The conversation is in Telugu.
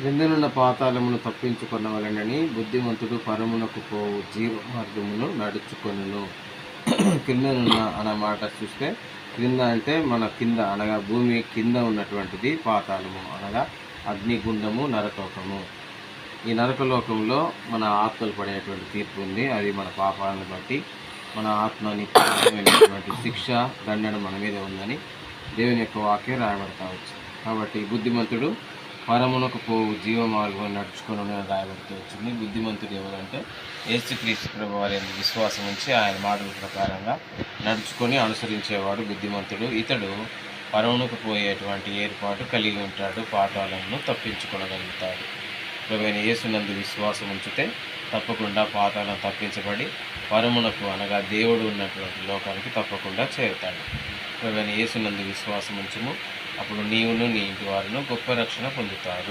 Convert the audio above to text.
క్రిందనున్న పాతాళమును వలనని బుద్ధిమంతుడు పరమునకు పోవు జీవ మార్గమును నడుచుకొనును. క్రిందనున్న అన్నమాట చూస్తే క్రింద అంటే మన కింద అనగా భూమి కింద ఉన్నటువంటిది పాతాళము అనగా అగ్నిగుండము నరకోకము ఈ నరకలోకంలో మన ఆత్మలు పడేటువంటి తీర్పు ఉంది. అది మన పాపాలను బట్టి మన ఆత్మ శిక్ష దండన మన మీద ఉందని దేవుని యొక్క వాక్యం రాయబడతా వచ్చు కాబట్టి బుద్ధిమంతుడు పరమునకు పోవు జీవ మార్గం నడుచుకొని రాయబడుతూ వచ్చింది. బుద్ధిమంతుడు ఎవరంటే యేసుక్రీస్తు ప్రభు వారి విశ్వాసం ఉంచి ఆయన మాటల ప్రకారంగా నడుచుకొని అనుసరించేవాడు బుద్ధిమంతుడు. ఇతడు పరమునకు పోయేటువంటి ఏర్పాటు కలిగి ఉంటాడు పాఠాలను తప్పించుకోగలుగుతాడు ప్రభుత్వ యేసునందు విశ్వాసం ఉంచితే తప్పకుండా పాతాలను తప్పించబడి పరమునకు అనగా దేవుడు ఉన్నటువంటి లోకానికి తప్పకుండా చేరుతాడు. ప్రభువైన యేసునందు విశ్వాసం ఉంచుము అప్పుడు నీవును నీ ఇంటి వారును గొప్ప రక్షణ పొందుతారు.